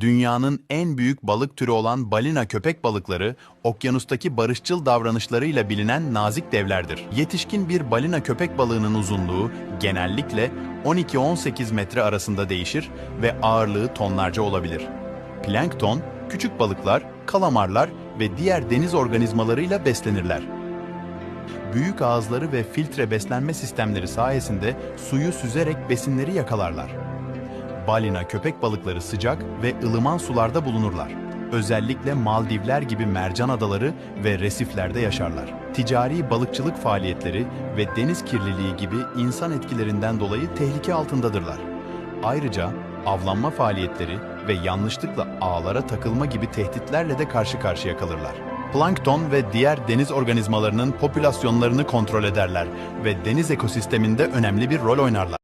Dünyanın en büyük balık türü olan balina köpek balıkları, okyanustaki barışçıl davranışlarıyla bilinen nazik devlerdir. Yetişkin bir balina köpek balığının uzunluğu genellikle 12-18 metre arasında değişir ve ağırlığı tonlarca olabilir. Plankton, küçük balıklar, kalamarlar ve diğer deniz organizmalarıyla beslenirler. Büyük ağızları ve filtre beslenme sistemleri sayesinde suyu süzerek besinleri yakalarlar. Balina köpek balıkları sıcak ve ılıman sularda bulunurlar. Özellikle Maldivler gibi mercan adaları ve resiflerde yaşarlar. Ticari balıkçılık faaliyetleri ve deniz kirliliği gibi insan etkilerinden dolayı tehlike altındadırlar. Ayrıca avlanma faaliyetleri ve yanlışlıkla ağlara takılma gibi tehditlerle de karşı karşıya kalırlar. Plankton ve diğer deniz organizmalarının popülasyonlarını kontrol ederler ve deniz ekosisteminde önemli bir rol oynarlar.